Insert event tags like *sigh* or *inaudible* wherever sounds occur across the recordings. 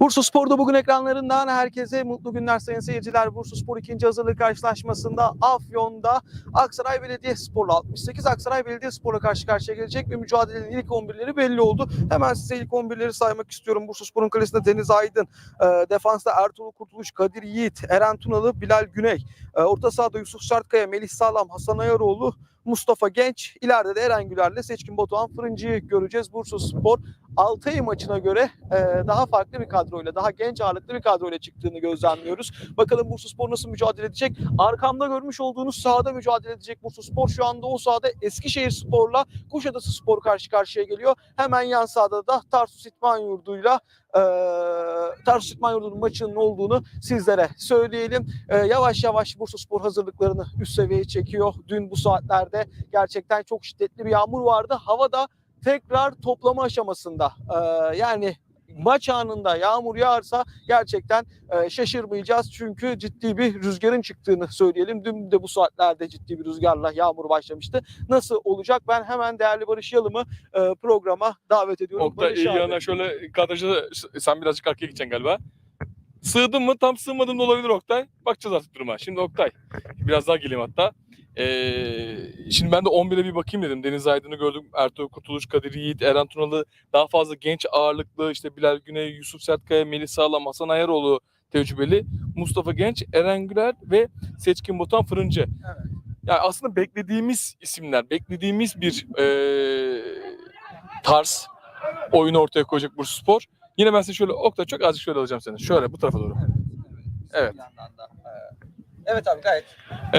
Bursa Spor'da bugün ekranlarından herkese mutlu günler sayın seyirciler. Bursa Spor 2. hazırlık karşılaşmasında Afyon'da Aksaray Belediyespor'la 68 Aksaray Belediyespor'la karşı karşıya gelecek ve mücadelenin ilk 11'leri belli oldu. Hemen size ilk 11'leri saymak istiyorum. Bursa Spor'un kalesinde Deniz Aydın, e, defansta Ertuğrul Kurtuluş, Kadir Yiğit, Eren Tunalı, Bilal Güney, e, orta sahada Yusuf Şartkaya, Melih Sağlam, Hasan Ayaroğlu, Mustafa Genç, ileride de Eren Güler'le Seçkin Batuhan Fırıncı'yı göreceğiz. Bursa Spor Altay maçına göre e, daha farklı bir kadroyla, daha genç ağırlıklı bir kadroyla çıktığını gözlemliyoruz. Bakalım Bursaspor nasıl mücadele edecek? Arkamda görmüş olduğunuz sahada mücadele edecek Bursaspor. Şu anda o sahada Eskişehir Spor'la Kuşadası Spor karşı karşıya geliyor. Hemen yan sahada da Tarsus İtman Yurdu'yla e, İtman Yurdu'nun maçının olduğunu sizlere söyleyelim. E, yavaş yavaş Bursaspor hazırlıklarını üst seviyeye çekiyor. Dün bu saatlerde gerçekten çok şiddetli bir yağmur vardı. Hava da tekrar toplama aşamasında. Ee, yani maç anında yağmur yağarsa gerçekten e, şaşırmayacağız. Çünkü ciddi bir rüzgarın çıktığını söyleyelim. Dün de bu saatlerde ciddi bir rüzgarla yağmur başlamıştı. Nasıl olacak? Ben hemen değerli Barış Yalım'ı e, programa davet ediyorum. Oktay Barış iyi abi. yana şöyle kadrajda sen birazcık arkaya gideceksin galiba. Sığdın mı tam sığmadın da olabilir Oktay. Bakacağız artık duruma. Şimdi Oktay biraz daha geleyim hatta. Ee, şimdi ben de 11'e bir bakayım dedim. Deniz Aydın'ı gördüm. Ertuğrul Kurtuluş, Kadir Yiğit, Eren Tunalı. Daha fazla genç ağırlıklı işte Bilal Güney, Yusuf Sertkaya, Melih Sağlam, Hasan Ayaroğlu tecrübeli. Mustafa Genç, Eren Güler ve Seçkin Botan Fırıncı. Yani aslında beklediğimiz isimler, beklediğimiz bir ee, tarz oyunu ortaya koyacak Bursaspor. Yine ben seni şöyle Oktay çok azıcık şöyle alacağım seni. Şöyle bu tarafa doğru. Evet. Bir yandan da, e, Evet abi gayet. Ee,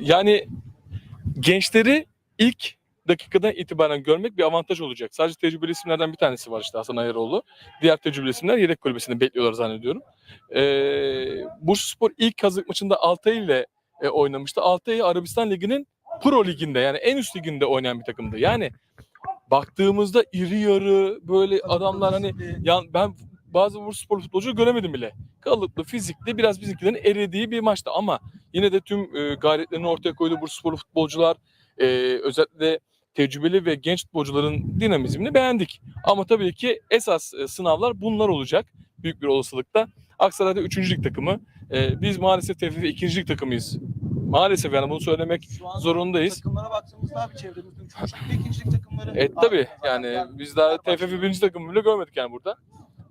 yani gençleri ilk dakikadan itibaren görmek bir avantaj olacak. Sadece tecrübeli isimlerden bir tanesi var işte Hasan Ayaroğlu. Diğer tecrübeli isimler yedek kulübesinde bekliyorlar zannediyorum. Ee, Bursaspor ilk hazırlık maçında Altay ile e, oynamıştı. Altay Arabistan Ligi'nin Pro Ligi'nde yani en üst liginde oynayan bir takımdı. Yani baktığımızda iri yarı böyle adamlar hani ya ben bazı Bursaspor futbolcu göremedim bile. Kalıplı, fizikli, biraz bizimkilerin eridiği bir maçtı ama yine de tüm e, gayretlerini ortaya koydu Bursaspor futbolcular. E, özellikle tecrübeli ve genç futbolcuların dinamizmini beğendik. Ama tabii ki esas e, sınavlar bunlar olacak büyük bir olasılıkla. Aksaray'da 3. lig takımı. E, biz maalesef TFF 2. lig takımıyız. Maalesef yani bunu söylemek Şu an zorundayız. Takımlara baktığımızda abi çevremizde üçüncülük ve ikincilik takımları. E var. tabii yani biz daha. TFF 1. takımı bile görmedik yani burada.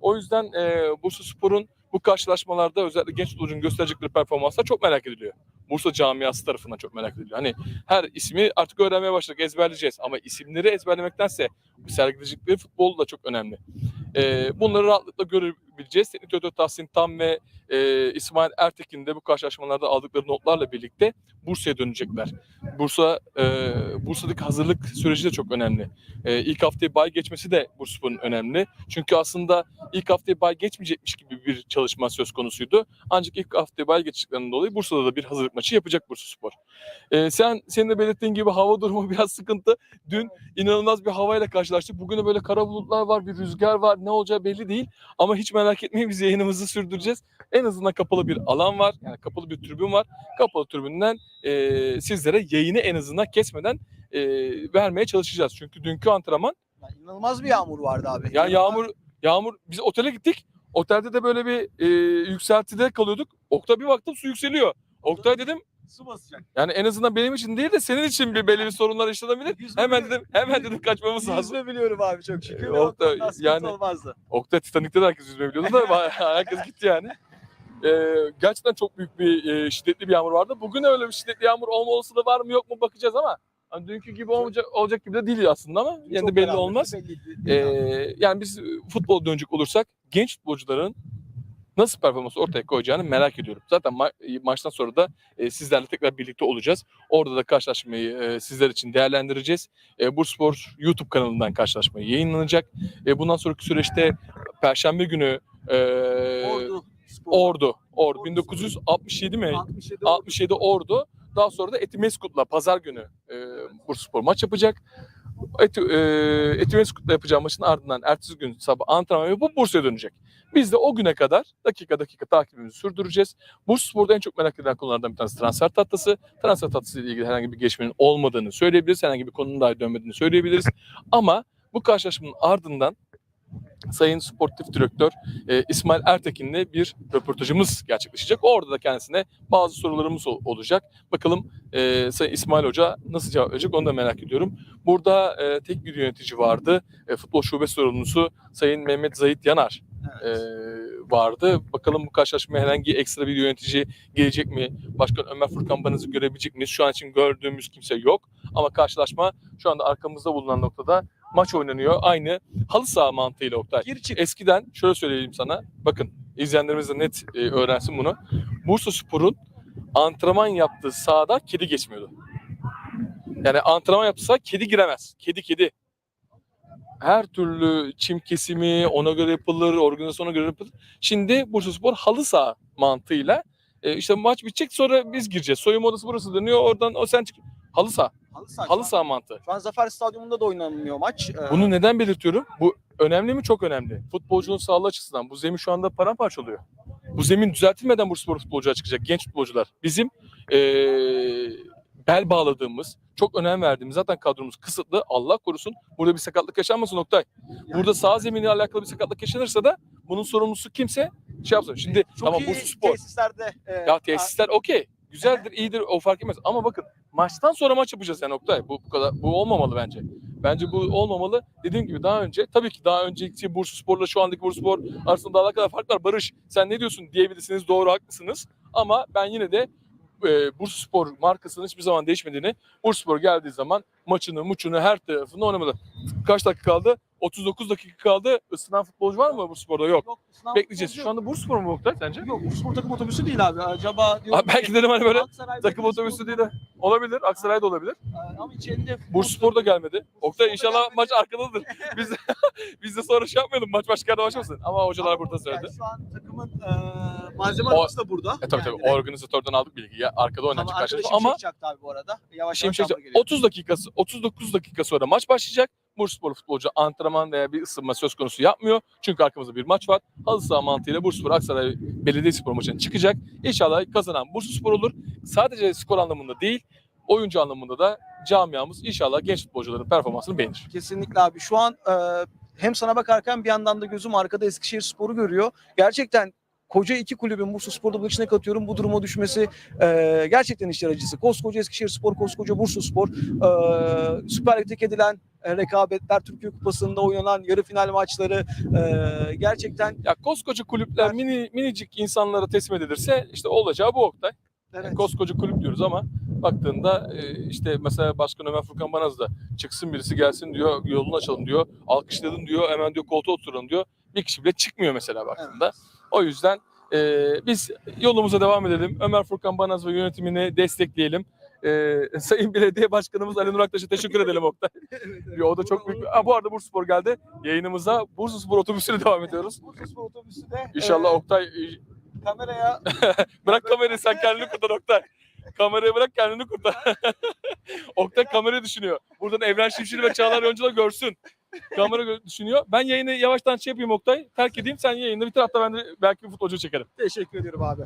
O yüzden e, Bursa Spor'un bu karşılaşmalarda özellikle genç futbolcunun gösterecekleri performanslar çok merak ediliyor. Bursa camiası tarafından çok merak ediliyor. Hani her ismi artık öğrenmeye başladık, ezberleyeceğiz. Ama isimleri ezberlemektense sergileyecekleri futbol da çok önemli. E, bunları rahatlıkla görebileceğiz. Teknik Direktör Tahsin Tam ve e, İsmail Ertekin de bu karşılaşmalarda aldıkları notlarla birlikte Bursa'ya dönecekler. Bursa e, Bursa'daki hazırlık süreci de çok önemli. E, ilk haftayı bay geçmesi de Bursaspor'un önemli. Çünkü aslında ilk haftayı bay geçmeyecekmiş gibi bir çalışma söz konusuydu. Ancak ilk haftayı bay geçtiklerinden dolayı Bursa'da da bir hazırlık maçı yapacak Bursaspor. E, sen senin de belirttiğin gibi hava durumu *laughs* biraz sıkıntı. Dün inanılmaz bir havayla karşılaştık. Bugün de böyle kara bulutlar var, bir rüzgar var. Ne olacağı belli değil. Ama hiç merak etmeyin biz yayınımızı sürdüreceğiz. En azından kapalı bir alan var. Yani kapalı bir tribün var. Kapalı tribünden e, sizlere yayını en azından kesmeden e, vermeye çalışacağız. Çünkü dünkü antrenman Ya İnanılmaz bir yağmur vardı abi. ya yağmur yağmur biz otele gittik. Otelde de böyle bir e, yükseltide kalıyorduk. Oktay bir baktım su yükseliyor. Oktay dedim Su basacak. yani en azından benim için değil de senin için bir belli bir *laughs* sorunlar yaşanabilir. Yüzme Hemen dedim hemen dedim kaçmamız lazım. Yüzme biliyorum abi çok şükür. Ee, sıkıntı yani- olmazdı. Oktay Titanik'te de herkes yüzme biliyordu da *laughs* herkes gitti yani. Ee, gerçekten çok büyük bir e, şiddetli bir yağmur vardı. Bugün öyle bir şiddetli yağmur olma olasılığı var mı yok mu bakacağız ama hani dünkü gibi olacak, olacak gibi de değil aslında ama Çok de belli olmaz. belli. Ee, yani biz futbol dönecek olursak genç futbolcuların nasıl performans ortaya koyacağını merak ediyorum. Zaten ma- maçtan sonra da e, sizlerle tekrar birlikte olacağız. Orada da karşılaşmayı e, sizler için değerlendireceğiz. E, Burspor YouTube kanalından karşılaşmayı yayınlanacak. E, bundan sonraki süreçte Perşembe günü e, Ordu. Ordu, Ordu Ordu 1967 mi? 67 Ordu. 67 Ordu. Daha sonra da Etimeskut'la pazar günü e, Bursaspor maç yapacak. Eti, e, Etimeskut'la yapacağı maçın ardından ertesi gün sabah antrenman yapıp Bursa'ya dönecek. Biz de o güne kadar dakika dakika takibimizi sürdüreceğiz. Bursaspor'da en çok merak edilen konulardan bir tanesi transfer tatlısı. Transfer tatlısı ile ilgili herhangi bir gelişmenin olmadığını söyleyebiliriz. Herhangi bir konunun dahi dönmediğini söyleyebiliriz. Ama bu karşılaşmanın ardından Sayın Sportif Direktör e, İsmail Ertekin'le bir röportajımız gerçekleşecek. Orada da kendisine bazı sorularımız ol- olacak. Bakalım e, Sayın İsmail Hoca nasıl cevap verecek onu da merak ediyorum. Burada e, tek bir yönetici vardı. E, futbol şube sorumlusu Sayın Mehmet Zahit Yanar e, vardı. Bakalım bu karşılaşmaya herhangi ekstra bir yönetici gelecek mi? Başkan Ömer Furkan Banız'ı görebilecek miyiz? Şu an için gördüğümüz kimse yok. Ama karşılaşma şu anda arkamızda bulunan noktada maç oynanıyor. Aynı halı saha mantığıyla Oktay. Gir çık. Eskiden şöyle söyleyeyim sana. Bakın izleyenlerimiz de net e, öğrensin bunu. Bursa Spor'un antrenman yaptığı sahada kedi geçmiyordu. Yani antrenman yapsa kedi giremez. Kedi kedi. Her türlü çim kesimi ona göre yapılır, organizasyona göre yapılır. Şimdi Bursa Spor halı saha mantığıyla e, işte maç bitecek sonra biz gireceğiz. Soyunma odası burası dönüyor. Oradan o sen çık. Halı saha. Halı saha. Halı saha mantığı. Şu an Zafer Stadyumunda da oynanmıyor maç. Ee, Bunu neden belirtiyorum? Bu önemli mi? Çok önemli. Futbolcunun sağlığı açısından. Bu zemin şu anda paramparça oluyor. Bu zemin düzeltilmeden Bursaspor futbolcular çıkacak. Genç futbolcular. Bizim eee, bel bağladığımız, çok önem verdiğimiz zaten kadromuz kısıtlı. Allah korusun. Burada bir sakatlık yaşanmasın Oktay. Burada sağ zeminiyle alakalı bir sakatlık yaşanırsa da bunun sorumlusu kimse şey yapsın. Şimdi çok tamam iyi Bursa Spor. tesislerde. e, Ya tesisler okey. Güzeldir, iyidir o fark etmez. Ama bakın maçtan sonra maç yapacağız yani Oktay. Bu, bu kadar bu olmamalı bence. Bence bu olmamalı. Dediğim gibi daha önce tabii ki daha önceki Bursa Spor'la şu andaki Bursa Spor arasında daha kadar fark var. Barış sen ne diyorsun diyebilirsiniz. Doğru haklısınız. Ama ben yine de e, Bursa Spor markasının hiçbir zaman değişmediğini Bursa Spor geldiği zaman maçını, muçunu her tarafında oynamadı. Kaç dakika kaldı? 39 dakika kaldı. Isınan futbolcu var mı Bursa Spor'da? Yok. Yok, Bekleyeceğiz. futbolcu Şu anda Bursa mu Oktay sence? Yok, bu spor takım otobüsü değil abi. Acaba diyorum Abi belki dedim hani böyle Aksaray takım Belediyespor- otobüsü değil de olabilir. Aksaray da olabilir. Ee, Ama içeride Bursa Spor da gelmedi. Oktay inşallah maç arkadadır. *laughs* Biz de, *laughs* biz de sonra şey yapmayalım. Maç başka yerde başlamasın. Ama hocalar Ama burada söyledi. Yani şu an takımın e, malzeme O- arabası da burada. E tabii tabii Yani. organizatörden aldık bilgiyi. Ya, Arkada oynanacak Ama karşılaşma. arkadaşım Ama çekecek tabii bu arada. Yavaş yavaş Şimşek abla geliyor. 30 dakikası 39 dakika sonra maç başlayacak. Bursaspor futbolcu antrenman veya bir ısınma söz konusu yapmıyor. Çünkü arkamızda bir maç var. Halı saha mantığıyla Bursaspor Aksaray Belediyespor maçına çıkacak. İnşallah kazanan Bursaspor olur. Sadece skor anlamında değil, oyuncu anlamında da camiamız inşallah genç futbolcuların performansını beğenir. Kesinlikle abi. Şu an e, hem sana bakarken bir yandan da gözüm arkada Eskişehir Spor'u görüyor. Gerçekten koca iki kulübün Bursa Spor'da bu içine katıyorum. Bu duruma düşmesi e, gerçekten işler acısı. Koskoca Eskişehir Spor, koskoca Bursa Spor, e, Süper Lig'de edilen rekabetler, Türkiye Kupası'nda oynanan yarı final maçları e, gerçekten Ya koskoca kulüpler mini minicik insanlara teslim edilirse işte olacağı bu Oktay. evet, koskoca kulüp diyoruz ama baktığında e, işte mesela Başkan Ömer Furkan Banaz da çıksın birisi gelsin diyor yolunu açalım diyor alkışladın diyor hemen diyor koltuğa oturalım diyor bir kişi bile çıkmıyor mesela baktığında. O yüzden e, biz yolumuza devam edelim. Ömer Furkan Banaz ve yönetimini destekleyelim. E, *laughs* Sayın Belediye Başkanımız Ali Nur Aktaş'a teşekkür edelim Oktay. *laughs* o da çok büyük. Ha, bu arada Bursa Spor geldi. Yayınımıza Bursa Spor otobüsüyle devam ediyoruz. Bursa Spor otobüsü de İnşallah e, Oktay e, kameraya *laughs* Bırak kamerayı sen kendini kurtar Oktay. Kamerayı bırak kendini kurtar. Oktay kamerayı düşünüyor. Buradan Evren Şimşir ve Çağlar Yonca da görsün. Kamera düşünüyor. Ben yayını yavaştan şey yapayım Oktay. Terk edeyim sen yayını bitir hatta ben de belki bir futbolcu çekerim. Teşekkür ediyorum abi.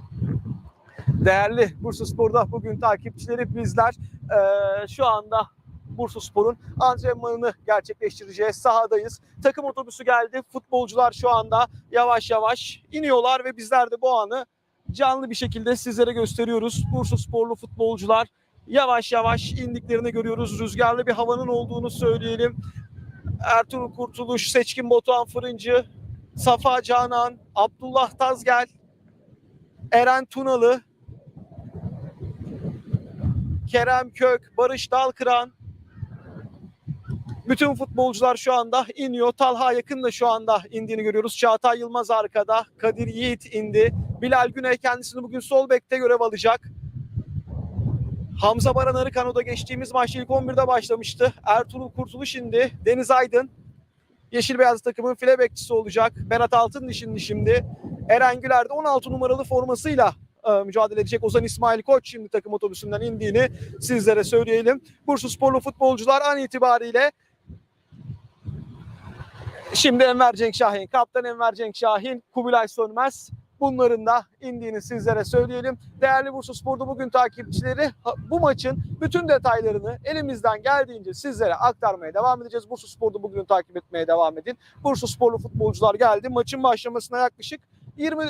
Değerli Bursa Spor'da bugün takipçileri bizler eee, şu anda Bursa Spor'un antrenmanını gerçekleştireceğiz. Sahadayız. Takım otobüsü geldi. Futbolcular şu anda yavaş yavaş iniyorlar ve bizler de bu anı canlı bir şekilde sizlere gösteriyoruz. Bursa Sporlu futbolcular yavaş yavaş indiklerini görüyoruz. Rüzgarlı bir havanın olduğunu söyleyelim. Ertuğrul Kurtuluş, Seçkin Batuhan Fırıncı, Safa Canan, Abdullah Tazgel, Eren Tunalı, Kerem Kök, Barış Dalkıran. Bütün futbolcular şu anda iniyor. Talha Yakın da şu anda indiğini görüyoruz. Çağatay Yılmaz arkada. Kadir Yiğit indi. Bilal Güney kendisini bugün sol bekte görev alacak. Hamza Baran Arıkan o da geçtiğimiz maçta ilk 11'de başlamıştı. Ertuğrul Kurtuluş indi. Deniz Aydın Yeşil Beyaz takımın file bekçisi olacak. Berat Altın şimdi. Eren Güler de 16 numaralı formasıyla e, mücadele edecek. Ozan İsmail Koç şimdi takım otobüsünden indiğini sizlere söyleyelim. Bursa Sporlu futbolcular an itibariyle Şimdi Enver Cenk Şahin, kaptan Enver Cenk Şahin, Kubilay Sönmez bunların da indiğini sizlere söyleyelim. Değerli Bursa Spor'da bugün takipçileri bu maçın bütün detaylarını elimizden geldiğince sizlere aktarmaya devam edeceğiz. Bursa Spor'da bugün takip etmeye devam edin. Bursa Sporlu futbolcular geldi. Maçın başlamasına yaklaşık 20 e,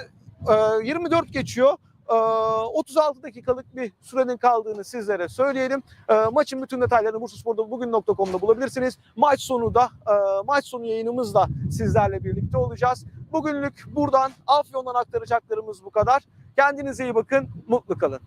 24 geçiyor. E, 36 dakikalık bir sürenin kaldığını sizlere söyleyelim. E, maçın bütün detaylarını Bursaspor'da bugün.com'da bulabilirsiniz. Maç sonu da e, maç sonu yayınımızda sizlerle birlikte olacağız. Bugünlük buradan Afyon'dan aktaracaklarımız bu kadar. Kendinize iyi bakın, mutlu kalın.